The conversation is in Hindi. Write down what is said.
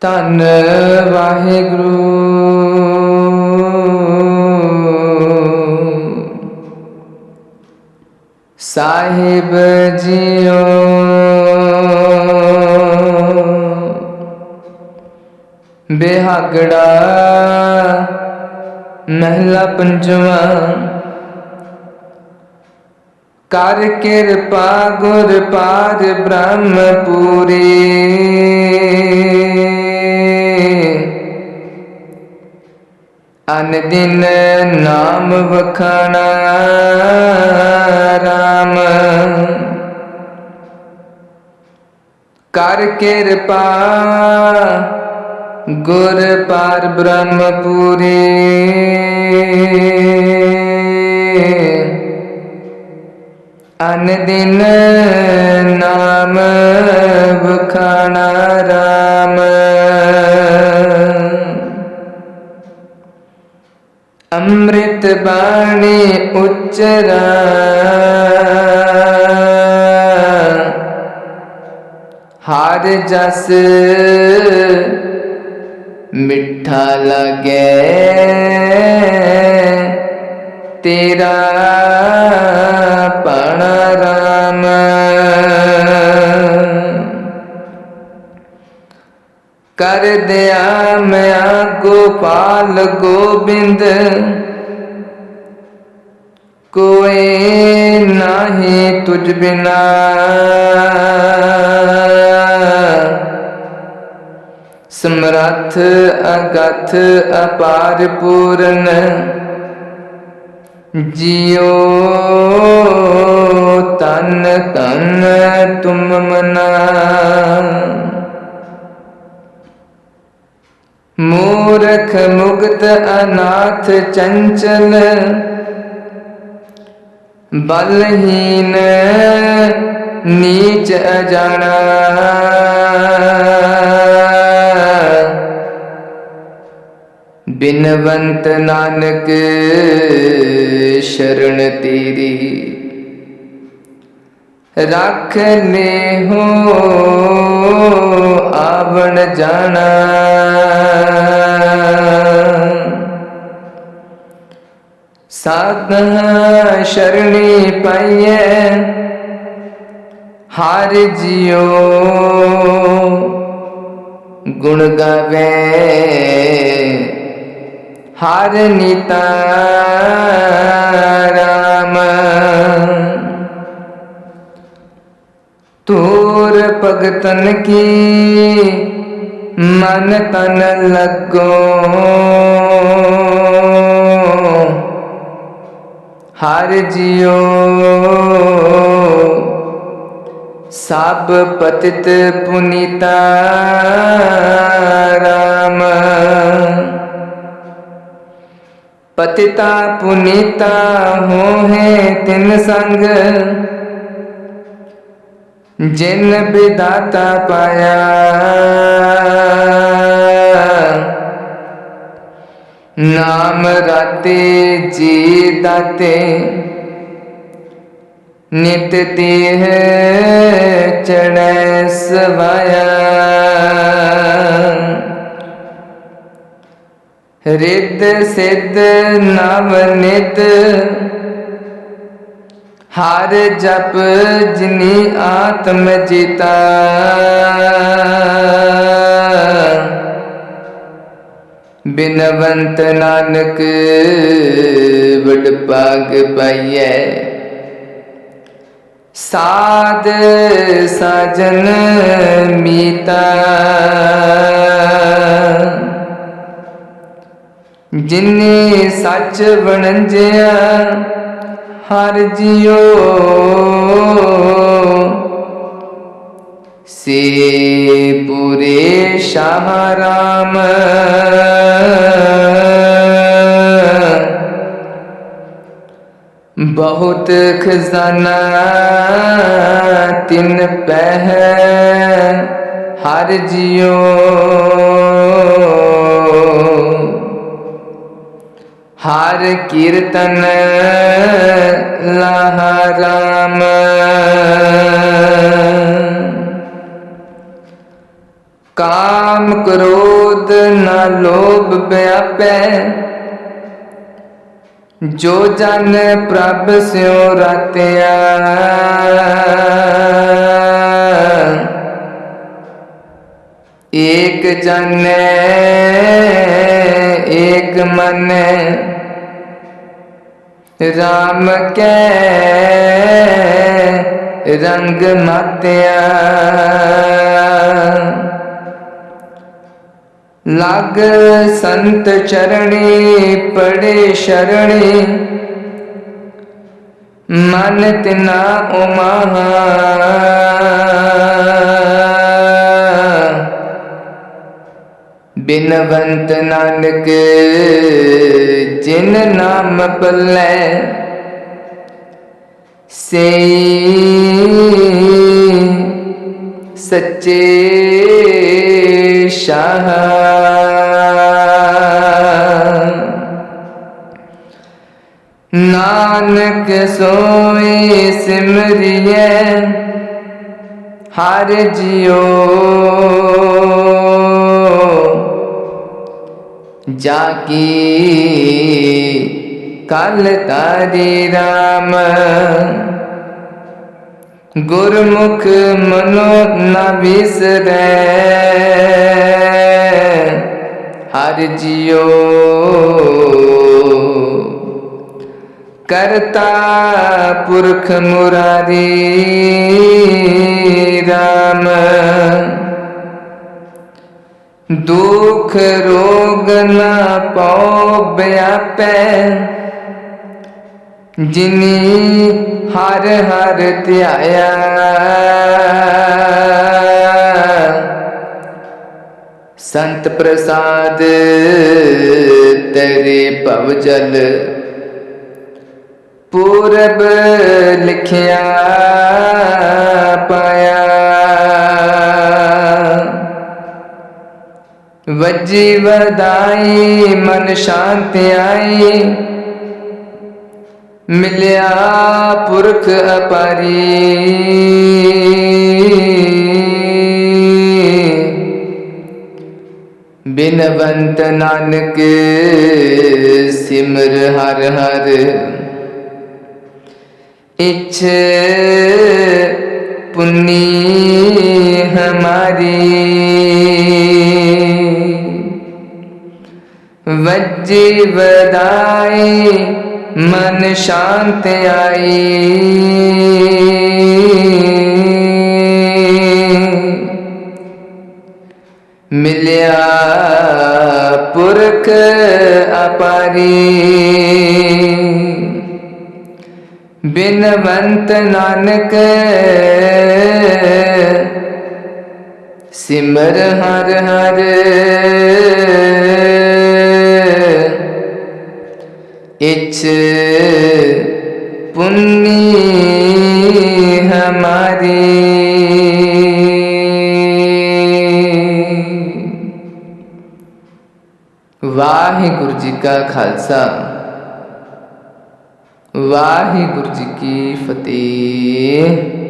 ਧੰਨ ਵਾਹਿਗੁਰੂ। ਸਾਹਿਬ ਜੀਓ। ਬਿਹਾਗੜਾ ਮਹਿਲਾ ਪੰਜਵਾ। ਕਰ ਕਿਰਪਾ ਗੁਰ ਪਾਦ ਬ੍ਰਹਮ ਪੂਰੀ ਅਨ ਦਿਨ ਨਾਮ ਵਖਣਾ ਰਾਮ। ਕਰ ਕਿਰਪਾ ਗੁਰ ਪਾਰ ਬ੍ਰਹਮ ਪੂਰੀ ਅਨ ਦਿਨ ਨਾਮ ਵਖਣਾ ਰਾਮ। ਅੰਮ੍ਰਿਤ ਬਾਣੀ ਉਚਰਾ। ਹਰ ਜਸ ਮਿੱਠਾ ਲਗੇ। ਤੇਰਾ कर दिया मैं गोपाल गोविंद। कोई नहीं तुझ बिना। समर्थ अगथ अपार पूर्ण जियो तन तन तुम मना। ਮੂਰਖ ਮੁਗਤ ਅਨਾਥ ਚੰਚਲ ਬਲਹੀਨ ਨੀਚ ਅਜਾਣਾ। ਬਿਨਵੰਤ ਨਾਨਕ ਸ਼ਰਨ ਤੇਰੀ ਰੱਖ ਲੈ ਹੋ ਆਵਣ ਜਾਣਾ। ਸਾਧਨਾ ਸ਼ਰਣੀ ਪਾਈਏ ਹਰ ਜਿਉ। ਗੁਣ ਗਾਵੇ ਹਰ ਨੀਤਾ तोर पगतन की मन तन लगो। हर जियो। सब पतित पुनीता राम। पतिता पुनीता हो है तिन संग। जिन विदाता पाया। नाम राते जी दाते नित देह चढ़ सवाया रिद सिद्ध नाम नित हार जप जिनी आत्म जीता बिनवंत नानक बड़ पाग पाइए साध साजन मीता। जिन्हें सच बनंजिया ਹਰ ਜਿਉ। ਸੇ ਪੂਰੇ ਸ਼ਾਹ ਰਾਮ ਬਹੁਤ ਖਜ਼ਾਨਾ ਤਿੰਨ ਪਹਿ ਹਰ ਜਿਉ। हर कीर्तन लहराम काम क्रोध न लोभ व्यापे। जो जन प्रभ स्यो रतिया। एक जन, एक मन। ਰਾਮ ਕੈ ਰੰਗ ਮਾਤਿਆ। ਲਗ ਸੰਤ ਚਰਣੀ ਪੜੇ ਸ਼ਰਣੀ ਮਨ ਤਿਨਾ ਉਮਹਾ। ਬਿਨਵੰਤ ਨਾਨਕ जिन नाम पल से सच्चे शाह। नानक सोए सिमरिय हार जियो। ਜਾ ਕੀ ਕਲ ਤਾਰੀ ਰਾਮ ਗੁਰਮੁਖ ਮਨੋ ਨਾ ਵਿਸਰੈ। ਹਰ ਜਿਉ। ਕਰਤਾ ਪੁਰਖ ਮੁਰਾਰੀ ਰਾਮ। ਦੁਖ ਰੋਗ ਨਾ ਪਉ ਬਿਆਪੈ। ਜਿਨੀ ਹਰ ਹਰ ਧਿਆਇਆ। ਸੰਤ ਪ੍ਰਸਾਦ ਤੇਰੇ ਭਵ ਜਲ ਪੂਰਬ ਲਿਖਿਆ। वजी वरदाई मन शांति आई मिलया पुरख अपारी। बिनवंत नानक, सिमर हर हर। इच्छ पुनी हमारी। जीव दाए मन शांत आई मिलया पुरख अपारी। बिनवंत नानक सिमर हर हर। इच पुण्य हमारी। वाहिगुरु जी का खालसा। वाहिगुरु जी की फतेह।